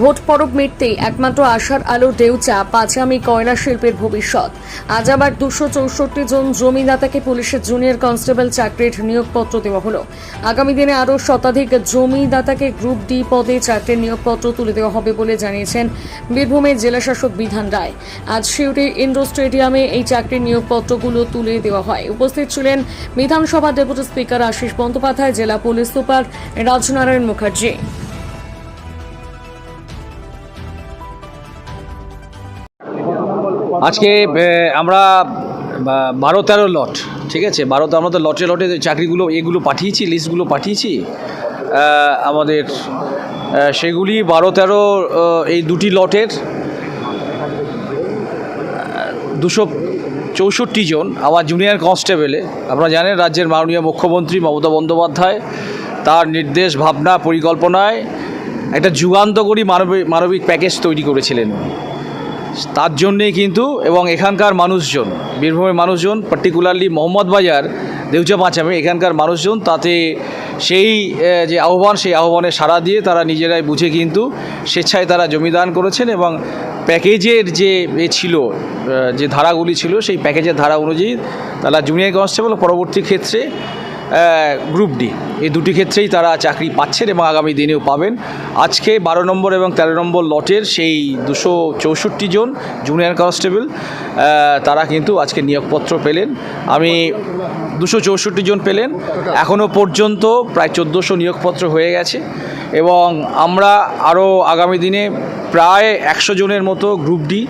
Vote পরব মিটতেই একমাত্র আশার আলো দেউচা পাঁচামি কয়লা শিল্পের ভবিষ্যৎ। আজ আবার দুশো চৌষট্টি জন জমিদাতাকে পুলিশের জুনিয়র কনস্টেবল চাকরির নিয়োগপত্র দেওয়া হলো। আগামী দিনে আরও শতাধিক জমিদাতাকে গ্রুপ ডি পদে চাকরির নিয়োগপত্র তুলে দেওয়া হবে বলে জানিয়েছেন বীরভূমের জেলাশাসক বিধান রায়। আজ শিউরি ইন্ডোর স্টেডিয়ামে এই চাকরির নিয়োগপত্রগুলো তুলে দেওয়া হয়। উপস্থিত ছিলেন বিধানসভা ডেপুটি স্পিকার আশিস বন্দ্যোপাধ্যায়, জেলা পুলিশ সুপার রাজনারায়ণ মুখার্জি। আজকে আমরা বারো তেরো লট, ঠিক আছে? বারো আমরা তো লটে লটে চাকরিগুলো, এগুলো পাঠিয়েছি, লিস্টগুলো পাঠিয়েছি। আমাদের সেগুলি বারো তেরো এই দুটি লটের দুশো চৌষট্টি জন আমার জুনিয়র কনস্টেবলে, আপনারা জানেন রাজ্যের মাননীয় মুখ্যমন্ত্রী মমতা বন্দ্যোপাধ্যায়, তার নির্দেশ, ভাবনা, পরিকল্পনায় একটা যুগান্তকরী মানবিক মানবিক প্যাকেজ তৈরি করেছিলেন তার জন্যেই কিন্তু এবং এখানকার মানুষজন, বীরভূমের মানুষজন পার্টিকুলারলি মোহাম্মদ বাজার, দেউচা পাঁচামে, এখানকার মানুষজন তাতে সেই যে আহ্বান, সেই আহ্বানে সাড়া দিয়ে তারা নিজেরাই বুঝে কিন্তু স্বেচ্ছায় তারা জমিদান করেছেন এবং প্যাকেজের যে এ ছিল যে ধারাগুলি ছিল, সেই প্যাকেজের ধারা অনুযায়ী তারা জুনিয়র কনস্টেবল পরবর্তী ক্ষেত্রে গ্রুপ ডি এই দুটি ক্ষেত্রেই তারা চাকরি পাচ্ছেন এবং আগামী দিনেও পাবেন। আজকে বারো নম্বর এবং তেরো নম্বর লটের সেই দুশো চৌষট্টি জন জুনিয়র কনস্টেবল তারা কিন্তু আজকে নিয়োগপত্র পেলেন। আমি দুশো চৌষট্টি জন পেলেন। এখনও পর্যন্ত প্রায় চোদ্দোশো নিয়োগপত্র হয়ে গেছে এবং আমরা আরও আগামী দিনে প্রায় একশো জনের মতো গ্রুপ ডি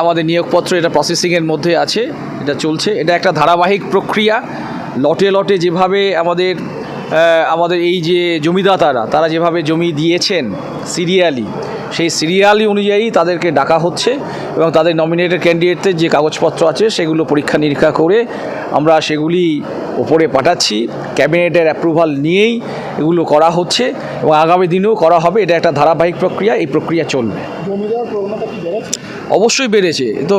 আমাদের নিয়োগপত্র এটা প্রসেসিংয়ের মধ্যে আছে, এটা চলছে। এটা একটা ধারাবাহিক প্রক্রিয়া। লটে লটে যেভাবে আমাদের আমাদের এই যে জমিদাতারা তারা যেভাবে জমি দিয়েছেন সিরিয়ালি সেই সিরিয়ালি অনুযায়ী তাদেরকে ডাকা হচ্ছে এবং তাদের নমিনেটেড ক্যান্ডিডেটদের যে কাগজপত্র আছে সেগুলো পরীক্ষা নিরীক্ষা করে আমরা সেগুলি ওপরে পাঠাচ্ছি। ক্যাবিনেটের অ্যাপ্রুভাল নিয়েই এগুলো করা হচ্ছে এবং আগামী দিনেও করা হবে। এটা একটা ধারাবাহিক প্রক্রিয়া, এই প্রক্রিয়া চলবে। অবশ্যই বেড়েছে। তো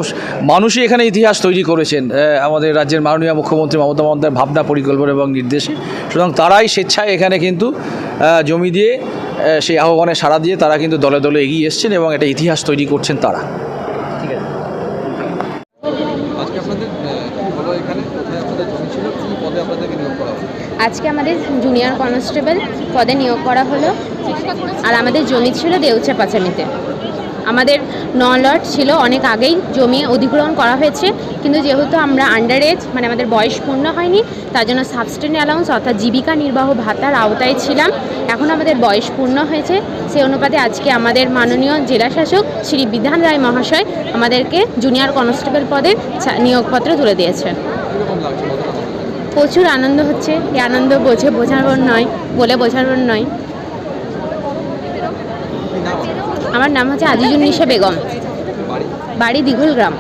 মানুষই এখানে ইতিহাস তৈরি করেছেন আমাদের রাজ্যের মাননীয় মুখ্যমন্ত্রী মমতা বন্দ্যোপাধ্যায়ের ভাবনা, পরিকল্পনা এবং নির্দেশে। সুতরাং তারাই স্বেচ্ছায় এখানে কিন্তু জমি দিয়ে সেই আহ্বানে সাড়া দিয়ে তারা কিন্তু দলে দলে এগিয়ে এসছেন এবং এটা ইতিহাস তৈরি করছেন তারা। আজকে আপনাদের আহ, কি হলো এখানে? কোথায় আপনাদের জমি ছিল? কি পদে আপনাদেরকে নিয়োগ করা হলো? আজকে আমাদের জুনিয়র কনস্টেবল পদে নিয়োগ করা হলো। আর আমাদের জমি ছিল দেউচা পাচামিতে আমাদের ন লট ছিল অনেক আগেই জমি অধিগ্রহণ করা হয়েছে, কিন্তু যেহেতু আমরা আন্ডার এজ মানে আমাদের বয়স পূর্ণ হয়নি, তার জন্য সাবস্টেন অ্যালাউন্স অর্থাৎ জীবিকা নির্বাহ ভাতার আওতায় ছিলাম এখন আমাদের বয়স পূর্ণ হয়েছে সেই অনুপাতে আজকে আমাদের মাননীয় জেলাশাসক শ্রী বিধান রায় মহাশয় আমাদেরকে জুনিয়র কনস্টেবল পদে নিয়োগপত্র তুলে ভালো? প্রচুর আনন্দ হচ্ছে, এই আনন্দ বোঝে বোঝানোর নয়, বলে বোঝানোর নয় কি নাম আপনার? আমার নাম হচ্ছে আজিজুন্নিশা বেগম। বাড়ি দীঘল গ্রাম।